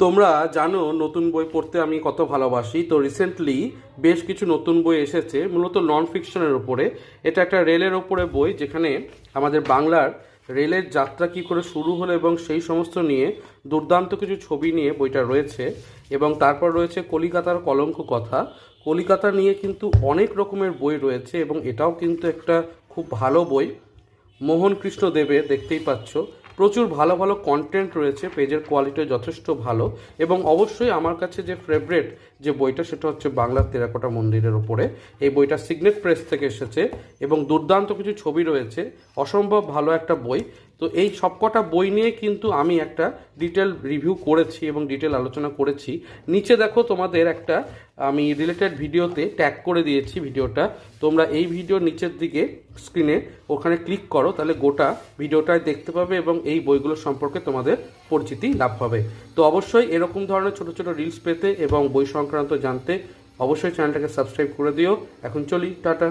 তোমরা জানো নতুন বই পড়তে আমি কত ভালোবাসি। তো রিসেন্টলি বেশ কিছু নতুন বই এসেছে, মূলত নন ফিকশনের উপরে। এটা একটা রেলের ওপরে বই যেখানে আমাদের বাংলার রেলের যাত্রা কী করে শুরু হলো এবং সেই সমস্ত নিয়ে দুর্দান্ত কিছু ছবি নিয়ে বইটা রয়েছে এবং তারপর রয়েছে কলিকাতার কলঙ্ক কথা। কলিকাতা নিয়ে কিন্তু অনেক রকমের বই রয়েছে এবং এটাও কিন্তু একটা খুব ভালো বই। মোহন কৃষ্ণ দেবের, দেখতেই পাচ্ছ। প্রচুর ভালো ভালো কন্টেন্ট রয়েছে, পেজের কোয়ালিটি যথেষ্ট ভালো এবং অবশ্যই আমার কাছে যে ফেভারেট যে বইটা সেটা হচ্ছে বাংলার তেরাকোটা মন্দিরের ওপরে এই বইটা সিগনেট প্রেস থেকে এসেছে এবং দুর্দান্ত কিছু ছবি রয়েছে। অসম্ভব ভালো একটা বই। তো এই সবকটা বই নিয়ে কিন্তু আমি একটা ডিটেল রিভিউ করেছি এবং ডিটেল আলোচনা করেছি। নিচে দেখো তোমাদের একটা আমি রিলেটেড ভিডিওতে ট্যাগ করে দিয়েছি ভিডিওটা তোমরা এই ভিডিওর নিচের দিকে স্ক্রিনে ওখানে ক্লিক করো, তাহলে গোটা ভিডিওটায় দেখতে পাবে এবং এই বইগুলো সম্পর্কে তোমাদের পরিচিতি লাভ হবে। তো অবশ্যই এরকম ধরনের ছোট ছোট রিলস পেতে এবং বই সংক্রান্ত জানতে অবশ্যই চ্যানেলটাকে সাবস্ক্রাইব করে দিও। এখন চলি, টাটা।